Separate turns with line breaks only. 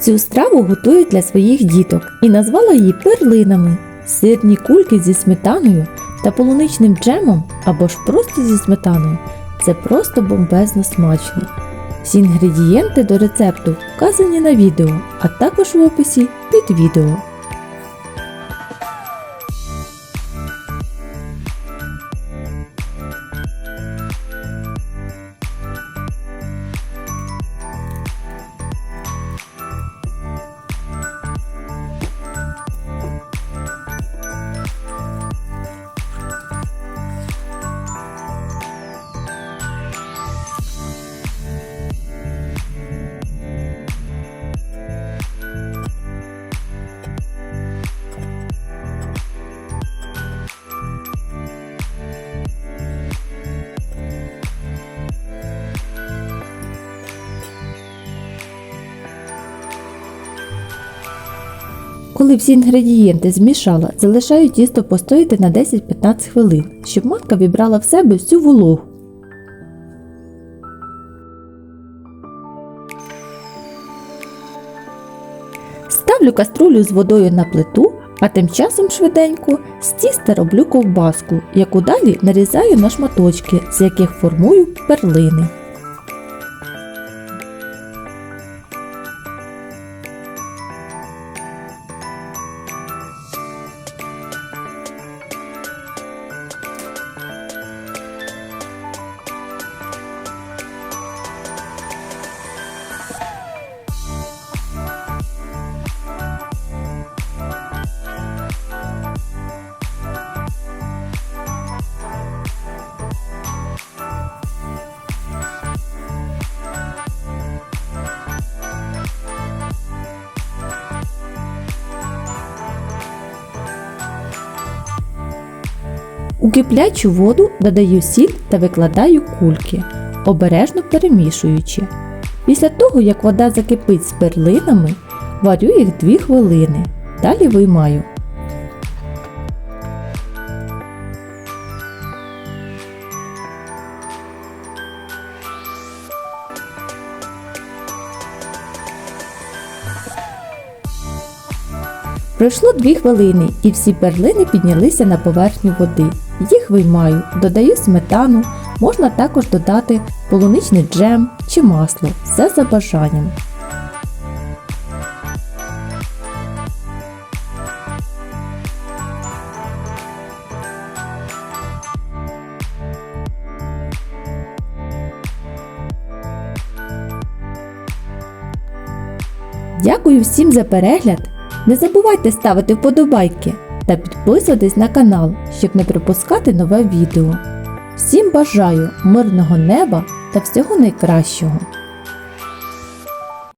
Цю страву готують для своїх діток і назвала її перлинами. Сирні кульки зі сметаною та полуничним джемом або ж просто зі сметаною. Це просто бомбезно смачно. Всі інгредієнти до рецепту вказані на відео, а також в описі під відео. Коли всі інгредієнти змішала, залишаю тісто постояти на 10-15 хвилин, щоб матка вібрала в себе всю вологу. Ставлю каструлю з водою на плиту, а тим часом швиденько з тіста роблю ковбаску, яку далі нарізаю на шматочки, з яких формую перлини. У киплячу воду додаю сіль та викладаю кульки, обережно перемішуючи. Після того, як вода закипить з перлинами, варю їх 2 хвилини. Далі виймаю. Пройшло 2 хвилини і всі перлини піднялися на поверхню води. Їх виймаю, додаю сметану, можна також додати полуничний джем чи масло, все за бажанням. Дякую всім за перегляд. Не забувайте ставити вподобайки та підписуватись на канал, щоб не пропускати нове відео. Всім бажаю мирного неба та всього найкращого!